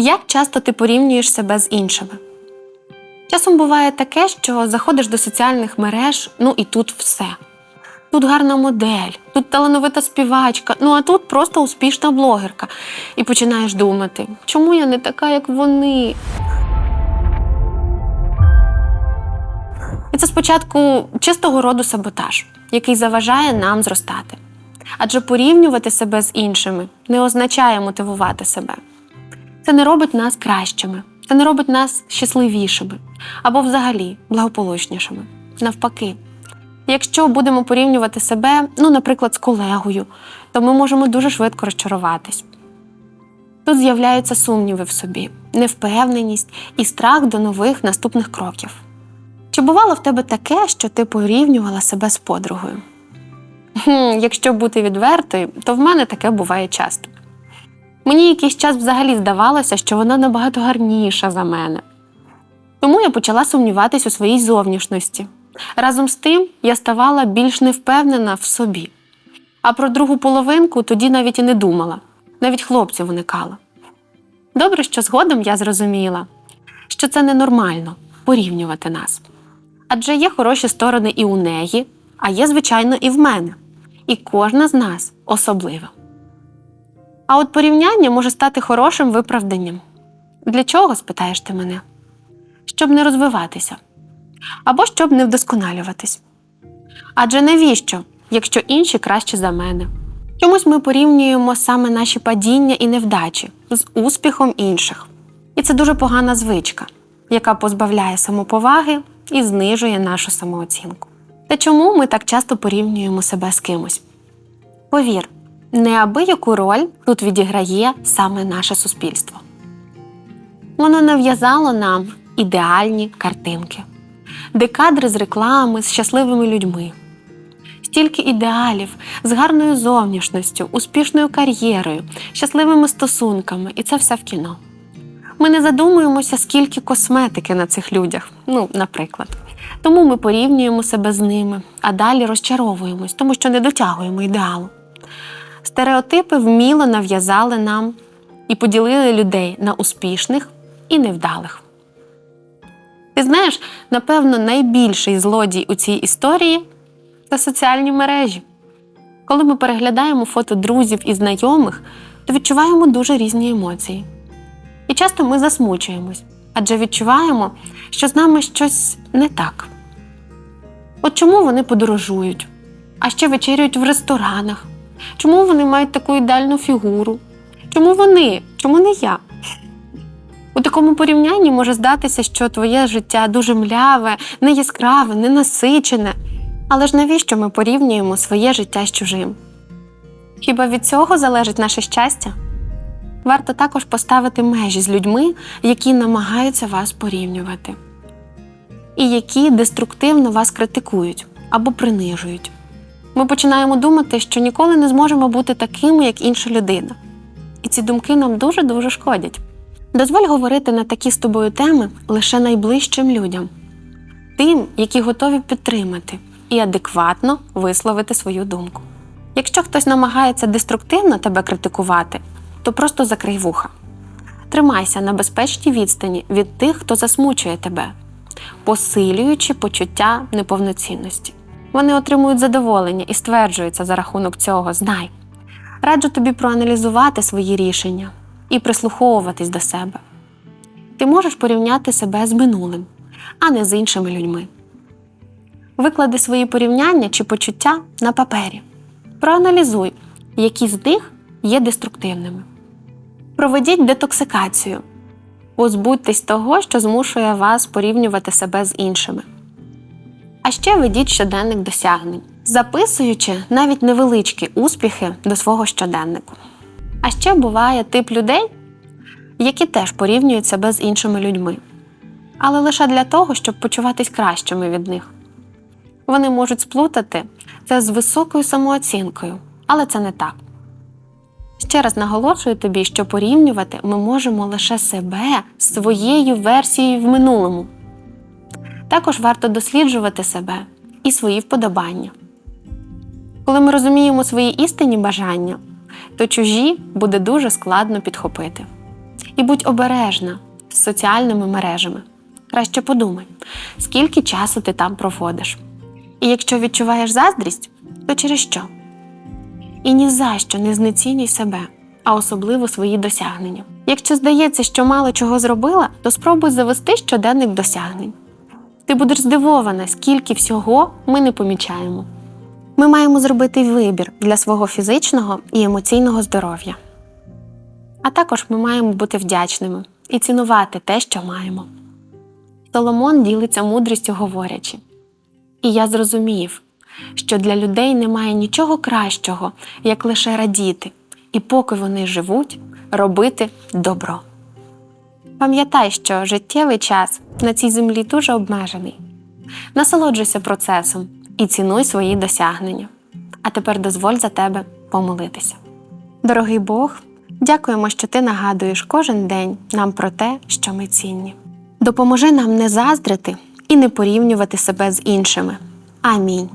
Як часто ти порівнюєш себе з іншими? Часом буває таке, що заходиш до соціальних мереж, ну і тут все. Тут гарна модель, тут талановита співачка, ну а тут просто успішна блогерка. І починаєш думати, чому я не така, як вони? І це спочатку чистого роду саботаж, який заважає нам зростати. Адже порівнювати себе з іншими не означає мотивувати себе. Це не робить нас кращими, це не робить нас щасливішими або взагалі благополучнішими. Навпаки, якщо будемо порівнювати себе, ну, наприклад, з колегою, то ми можемо дуже швидко розчаруватись. Тут з'являються сумніви в собі, невпевненість і страх до нових наступних кроків. Чи бувало в тебе таке, що ти порівнювала себе з подругою? Хм, якщо бути відвертою, то в мене таке буває часто. Мені якийсь час взагалі здавалося, що вона набагато гарніша за мене. Тому я почала сумніватись у своїй зовнішності. Разом з тим я ставала більш невпевнена в собі. А про другу половинку тоді навіть і не думала, навіть хлопців уникала. Добре, що згодом я зрозуміла, що це ненормально порівнювати нас. Адже є хороші сторони і у неї, а є, звичайно, і в мене. І кожна з нас особлива. А от порівняння може стати хорошим виправданням. Для чого, спитаєш ти мене? Щоб не розвиватися або щоб не вдосконалюватись. Адже навіщо, якщо інші краще за мене? Чомусь ми порівнюємо саме наші падіння і невдачі з успіхом інших. І це дуже погана звичка, яка позбавляє самоповаги і знижує нашу самооцінку. Та чому ми так часто порівнюємо себе з кимось? Повір, неабияку роль тут відіграє саме наше суспільство. Воно нав'язало нам ідеальні картинки, де кадри з реклами з щасливими людьми. Стільки ідеалів з гарною зовнішністю, успішною кар'єрою, щасливими стосунками, і це все в кіно. Ми не задумуємося, скільки косметики на цих людях, ну, наприклад. Тому ми порівнюємо себе з ними, а далі розчаровуємось, тому що не дотягуємо ідеалу. Стереотипи вміло нав'язали нам і поділили людей на успішних і невдалих. Ти знаєш, напевно, найбільший злодій у цій історії це соціальні мережі. Коли ми переглядаємо фото друзів і знайомих, то відчуваємо дуже різні емоції. І часто ми засмучуємось, адже відчуваємо, що з нами щось не так. От чому вони подорожують, а ще вечеряють в ресторанах? Чому вони мають таку ідеальну фігуру? Чому вони? Чому не я? У такому порівнянні може здатися, що твоє життя дуже мляве, не яскраве, не насичене. Але ж навіщо ми порівнюємо своє життя з чужим? Хіба від цього залежить наше щастя? Варто також поставити межі з людьми, які намагаються вас порівнювати, і які деструктивно вас критикують або принижують. Ми починаємо думати, що ніколи не зможемо бути такими, як інша людина. І ці думки нам дуже-дуже шкодять. Дозволь говорити на такі з тобою теми лише найближчим людям, тим, які готові підтримати і адекватно висловити свою думку. Якщо хтось намагається деструктивно тебе критикувати, то просто закрий вуха. Тримайся на безпечній відстані від тих, хто засмучує тебе, посилюючи почуття неповноцінності. Вони отримують задоволення і стверджуються за рахунок цього, знай. Раджу тобі проаналізувати свої рішення і прислуховуватись до себе. Ти можеш порівняти себе з минулим, а не з іншими людьми. Виклади свої порівняння чи почуття на папері. Проаналізуй, які з них є деструктивними. Проведіть детоксикацію. Позбудьтесь того, що змушує вас порівнювати себе з іншими. А ще ведіть щоденник досягнень, записуючи навіть невеличкі успіхи до свого щоденнику. А ще буває тип людей, які теж порівнюють себе з іншими людьми, але лише для того, щоб почуватись кращими від них. Вони можуть сплутати це з високою самооцінкою, але це не так. Ще раз наголошую тобі, що порівнювати ми можемо лише себе з своєю версією в минулому. Також варто досліджувати себе і свої вподобання. Коли ми розуміємо свої істинні бажання, то чужі буде дуже складно підхопити. І будь обережна з соціальними мережами. Краще подумай, скільки часу ти там проводиш. І якщо відчуваєш заздрість, то через що? І ні за що не знецінюй себе, а особливо свої досягнення. Якщо здається, що мало чого зробила, то спробуй завести щоденник досягнень. Ти будеш здивована, скільки всього ми не помічаємо. Ми маємо зробити вибір для свого фізичного і емоційного здоров'я. А також ми маємо бути вдячними і цінувати те, що маємо. Соломон ділиться мудрістю, говорячи. І я зрозумів, що для людей немає нічого кращого, як лише радіти, і поки вони живуть, робити добро. Пам'ятай, що життєвий час на цій землі дуже обмежений. Насолоджуйся процесом і цінуй свої досягнення. А тепер дозволь за тебе помолитися. Дорогий Бог, дякуємо, що ти нагадуєш кожен день нам про те, що ми цінні. Допоможи нам не заздрити і не порівнювати себе з іншими. Амінь.